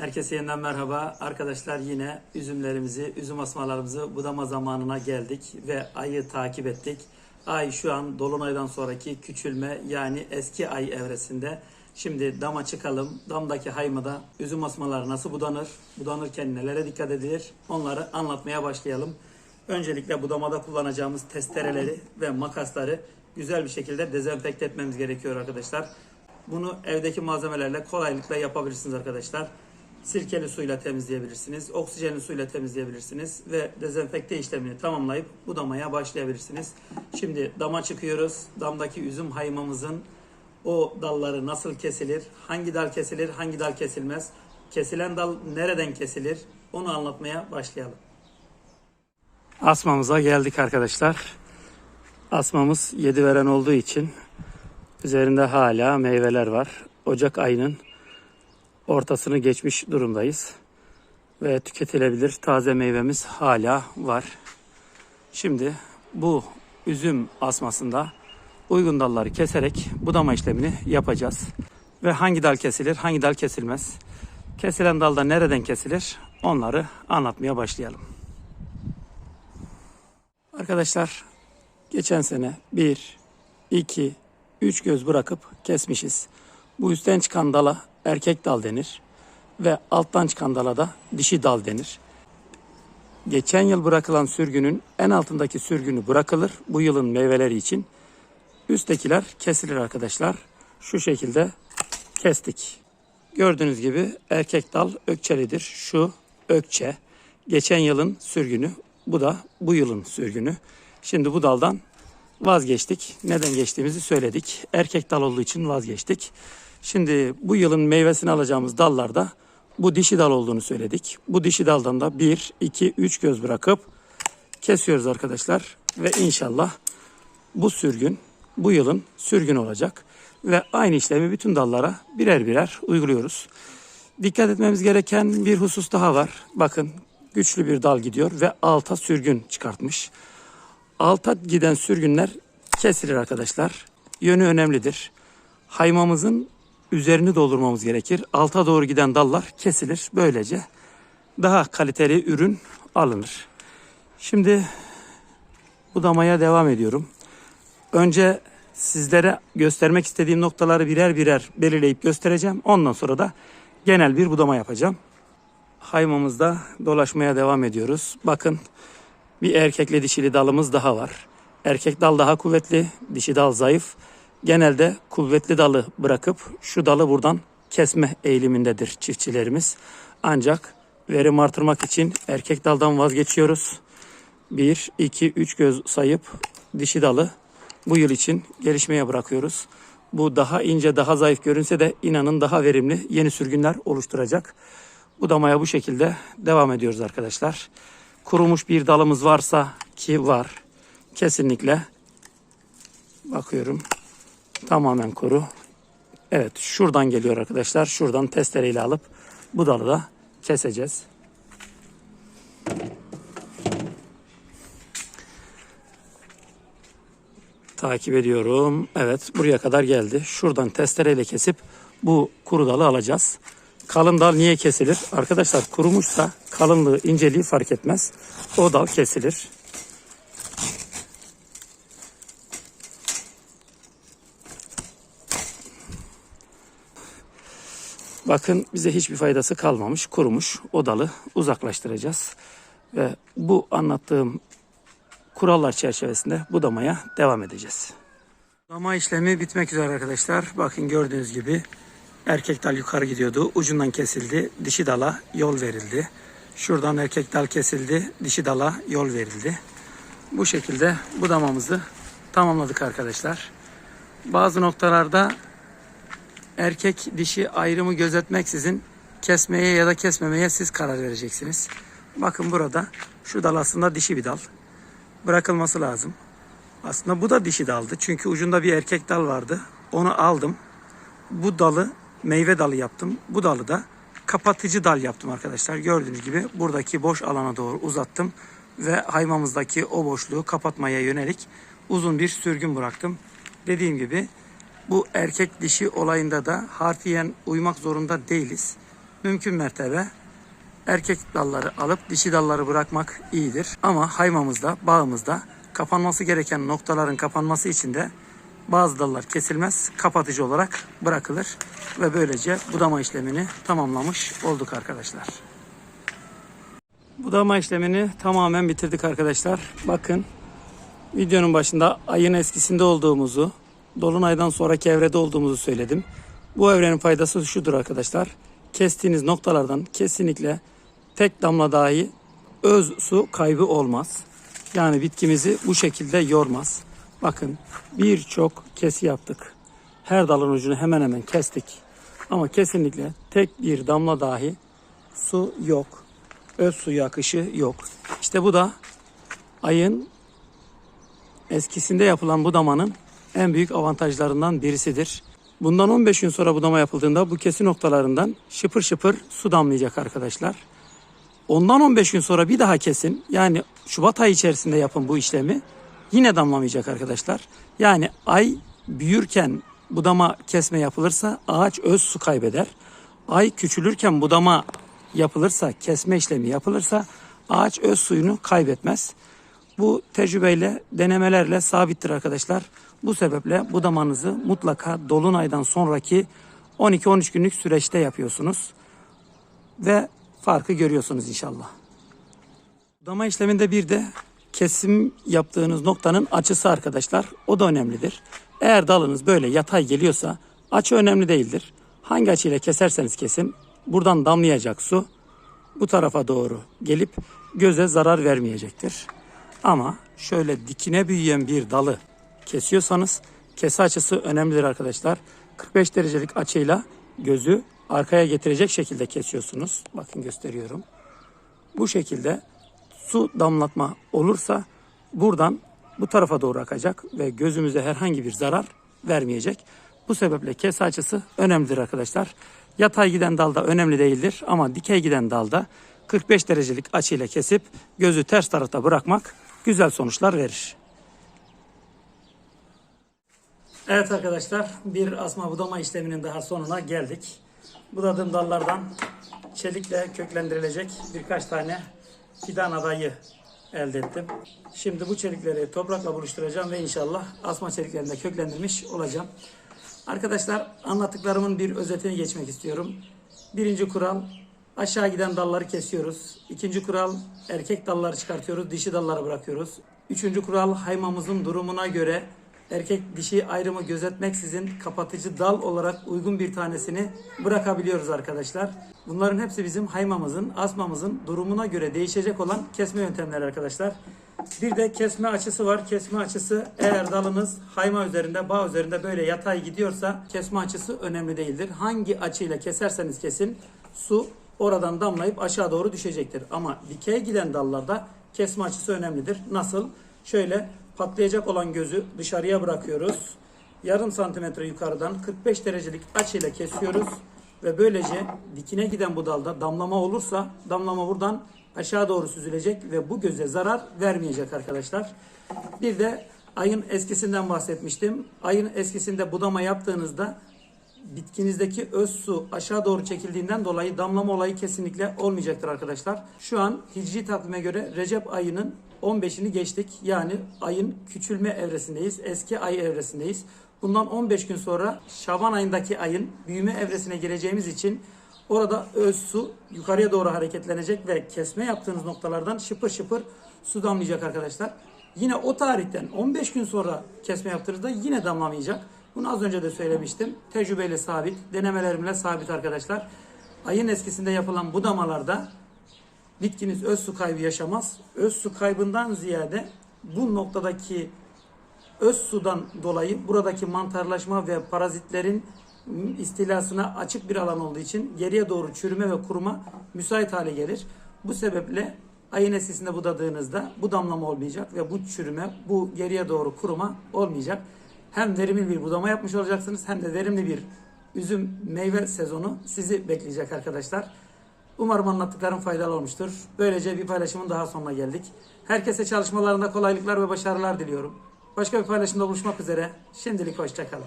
Herkese yeniden merhaba. Arkadaşlar yine üzümlerimizi, üzüm asmalarımızı budama zamanına geldik ve ayı takip ettik. Ay şu an Dolunay'dan sonraki küçülme yani eski ay evresinde. Şimdi dama çıkalım. Damdaki haymada üzüm asmaları nasıl budanır? Budanırken nelere dikkat edilir? Onları anlatmaya başlayalım. Öncelikle budamada kullanacağımız testereleri ve makasları güzel bir şekilde dezenfekte etmemiz gerekiyor arkadaşlar. Bunu evdeki malzemelerle kolaylıkla yapabilirsiniz arkadaşlar. Sirkeli suyla temizleyebilirsiniz, oksijenli suyla temizleyebilirsiniz ve dezenfekte işlemini tamamlayıp budamaya başlayabilirsiniz. Şimdi dama çıkıyoruz. Damdaki üzüm haymamızın o dalları nasıl kesilir, hangi dal kesilir, hangi dal kesilmez, kesilen dal nereden kesilir onu anlatmaya başlayalım. Asmamıza geldik arkadaşlar. Asmamız yedi veren olduğu için üzerinde hala meyveler var. Ocak ayının ortasını geçmiş durumdayız. Ve tüketilebilir taze meyvemiz hala var. Şimdi bu üzüm asmasında uygun dalları keserek budama işlemini yapacağız. Ve hangi dal kesilir, hangi dal kesilmez? Kesilen dalda nereden kesilir? Onları anlatmaya başlayalım. Arkadaşlar geçen sene 1, 2, 3 göz bırakıp kesmişiz. Bu üstten çıkan dala erkek dal denir ve alttan çıkan dala da dişi dal denir. Geçen yıl bırakılan sürgünün en altındaki sürgünü bırakılır bu yılın meyveleri için. Üsttekiler kesilir arkadaşlar. Şu şekilde kestik. Gördüğünüz gibi erkek dal ökçelidir. Şu ökçe. Geçen yılın sürgünü. Bu da bu yılın sürgünü. Şimdi bu daldan vazgeçtik. Neden geçtiğimizi söyledik. Erkek dal olduğu için vazgeçtik. Şimdi bu yılın meyvesini alacağımız dallarda bu dişi dal olduğunu söyledik. Bu dişi daldan da 1, 2, 3 göz bırakıp kesiyoruz arkadaşlar. Ve inşallah bu sürgün bu yılın sürgün olacak. Ve aynı işlemi bütün dallara birer birer uyguluyoruz. Dikkat etmemiz gereken bir husus daha var. Bakın güçlü bir dal gidiyor ve alta sürgün çıkartmış. Alta giden sürgünler kesilir arkadaşlar. Yönü önemlidir. Haymamızın üzerini doldurmamız gerekir. Alta doğru giden dallar kesilir. Böylece daha kaliteli ürün alınır. Şimdi budamaya devam ediyorum. Önce sizlere göstermek istediğim noktaları birer birer belirleyip göstereceğim. Ondan sonra da genel bir budama yapacağım. Haymamızda dolaşmaya devam ediyoruz. Bakın bir erkekle dişili dalımız daha var. Erkek dal daha kuvvetli, dişi dal zayıf. Genelde kuvvetli dalı bırakıp şu dalı buradan kesme eğilimindedir çiftçilerimiz. Ancak verim artırmak için erkek daldan vazgeçiyoruz. 1, 2, 3 göz sayıp dişi dalı bu yıl için gelişmeye bırakıyoruz. Bu daha ince, daha zayıf görünse de inanın daha verimli yeni sürgünler oluşturacak. Budamaya bu şekilde devam ediyoruz arkadaşlar. Kurumuş bir dalımız varsa ki var. Kesinlikle bakıyorum. Tamamen kuru. Evet şuradan geliyor arkadaşlar. Şuradan testereyle alıp bu dalı da keseceğiz. Takip ediyorum. Evet buraya kadar geldi. Şuradan testereyle kesip bu kuru dalı alacağız. Kalın dal niye kesilir? Arkadaşlar kurumuşsa kalınlığı, inceliği fark etmez. O dal kesilir. Bakın bize hiçbir faydası kalmamış, kurumuş. O dalı uzaklaştıracağız. Ve bu anlattığım kurallar çerçevesinde budamaya devam edeceğiz. Budama işlemi bitmek üzere arkadaşlar. Bakın gördüğünüz gibi erkek dal yukarı gidiyordu. Ucundan kesildi. Dişi dala yol verildi. Şuradan erkek dal kesildi. Dişi dala yol verildi. Bu şekilde budamamızı tamamladık arkadaşlar. Bazı noktalarda erkek dişi ayrımı gözetmeksizin kesmeye ya da kesmemeye siz karar vereceksiniz. Bakın burada şu dal aslında dişi bir dal. Bırakılması lazım. Aslında bu da dişi daldı. Çünkü ucunda bir erkek dal vardı. Onu aldım. Bu dalı meyve dalı yaptım. Bu dalı da kapatıcı dal yaptım arkadaşlar. Gördüğünüz gibi buradaki boş alana doğru uzattım. Ve haymamızdaki o boşluğu kapatmaya yönelik uzun bir sürgün bıraktım. Dediğim gibi bu erkek dişi olayında da harfiyen uymak zorunda değiliz. mümkün mertebe erkek dalları alıp dişi dalları bırakmak iyidir. Ama haymamızda, bağımızda kapanması gereken noktaların kapanması için de bazı dallar kesilmez, kapatıcı olarak bırakılır ve böylece budama işlemini tamamlamış olduk arkadaşlar. Budama işlemini tamamen bitirdik arkadaşlar. Bakın videonun başında ayın eskisinde olduğumuzu, dolunaydan sonraki evrede olduğumuzu söyledim. Bu evrenin faydası şudur arkadaşlar. Kestiğiniz noktalardan kesinlikle tek damla dahi öz su kaybı olmaz. Yani bitkimizi bu şekilde yormaz. Bakın birçok kesi yaptık. Her dalın ucunu hemen hemen kestik. Ama kesinlikle tek bir damla dahi su yok. Öz suyu akışı yok. İşte bu da ayın eskisinde yapılan budamanın en büyük avantajlarından birisidir. Bundan 15 gün sonra budama yapıldığında bu kesi noktalarından şıpır şıpır su damlayacak arkadaşlar. Ondan 15 gün sonra bir daha kesin. Yani Şubat ayı içerisinde yapın bu işlemi. Yine damlamayacak arkadaşlar. Yani ay büyürken budama kesme yapılırsa ağaç öz su kaybeder. Ay küçülürken budama yapılırsa, kesme işlemi yapılırsa ağaç öz suyunu kaybetmez. Bu tecrübeyle, denemelerle sabittir arkadaşlar. Bu sebeple budamanızı mutlaka dolunaydan sonraki 12-13 günlük süreçte yapıyorsunuz. Ve farkı görüyorsunuz inşallah. Budama işleminde bir de kesim yaptığınız noktanın açısı arkadaşlar. O da önemlidir. Eğer dalınız böyle yatay geliyorsa açı önemli değildir. Hangi açıyla keserseniz kesin buradan damlayacak su bu tarafa doğru gelip göze zarar vermeyecektir. Ama şöyle dikine büyüyen bir dalı kesiyorsanız kese açısı önemlidir arkadaşlar. 45 derecelik açıyla gözü arkaya getirecek şekilde kesiyorsunuz. Bakın gösteriyorum. Bu şekilde su damlatma olursa buradan bu tarafa doğru akacak ve gözümüze herhangi bir zarar vermeyecek. Bu sebeple kese açısı önemlidir arkadaşlar. Yatay giden dalda önemli değildir ama dikey giden dalda 45 derecelik açıyla kesip gözü ters tarafta bırakmak güzel sonuçlar verir. Evet arkadaşlar bir asma budama işleminin daha sonuna geldik. Budadığım dallardan çelikle köklendirilecek birkaç tane fidan adayı elde ettim. Şimdi bu çelikleri toprakla buluşturacağım ve inşallah asma çeliklerinde köklendirmiş olacağım. Arkadaşlar anlattıklarımın bir özetini geçmek istiyorum. Birinci kural aşağı giden dalları kesiyoruz. İkinci kural erkek dalları çıkartıyoruz, dişi dalları bırakıyoruz. Üçüncü kural haymamızın durumuna göre erkek dişi ayrımı gözetmeksizin kapatıcı dal olarak uygun bir tanesini bırakabiliyoruz arkadaşlar. Bunların hepsi bizim haymamızın, asmamızın durumuna göre değişecek olan kesme yöntemleri arkadaşlar. Bir de kesme açısı var. Kesme açısı eğer dalınız hayma üzerinde, bağ üzerinde böyle yatay gidiyorsa kesme açısı önemli değildir. Hangi açıyla keserseniz kesin su oradan damlayıp aşağı doğru düşecektir. Ama dikey giden dallarda kesme açısı önemlidir. Nasıl? Şöyle patlayacak olan gözü dışarıya bırakıyoruz. Yarım santimetre yukarıdan 45 derecelik açıyla kesiyoruz. Ve böylece dikine giden bu dalda damlama olursa damlama buradan aşağı doğru süzülecek ve bu göze zarar vermeyecek arkadaşlar. Bir de ayın eskisinden bahsetmiştim. Ayın eskisinde budama yaptığınızda bitkinizdeki öz su aşağı doğru çekildiğinden dolayı damlama olayı kesinlikle olmayacaktır arkadaşlar. Şu an hicri takvime göre Recep ayının 15'ini geçtik. Yani ayın küçülme evresindeyiz. Eski ay evresindeyiz. Bundan 15 gün sonra Şaban ayındaki ayın büyüme evresine gireceğimiz için orada öz su yukarıya doğru hareketlenecek ve kesme yaptığınız noktalardan şıpır şıpır su damlayacak arkadaşlar. Yine o tarihten 15 gün sonra kesme yaptığınızda yine damlamayacak. Bunu az önce de söylemiştim. Tecrübeyle sabit, denemelerimle sabit arkadaşlar. Ayın eskisinde yapılan budamalarda bitkiniz öz su kaybı yaşamaz. Öz su kaybından ziyade bu noktadaki öz sudan dolayı buradaki mantarlaşma ve parazitlerin istilasına açık bir alan olduğu için geriye doğru çürüme ve kuruma müsait hale gelir. Bu sebeple ayın eskisinde budadığınızda bu damlama olmayacak ve bu çürüme, bu geriye doğru kuruma olmayacak. Hem verimli bir budama yapmış olacaksınız hem de verimli bir üzüm meyve sezonu sizi bekleyecek arkadaşlar. Umarım anlattıklarım faydalı olmuştur. Böylece bir paylaşımın daha sonuna geldik. Herkese çalışmalarında kolaylıklar ve başarılar diliyorum. Başka bir paylaşımda buluşmak üzere. Şimdilik hoşçakalın.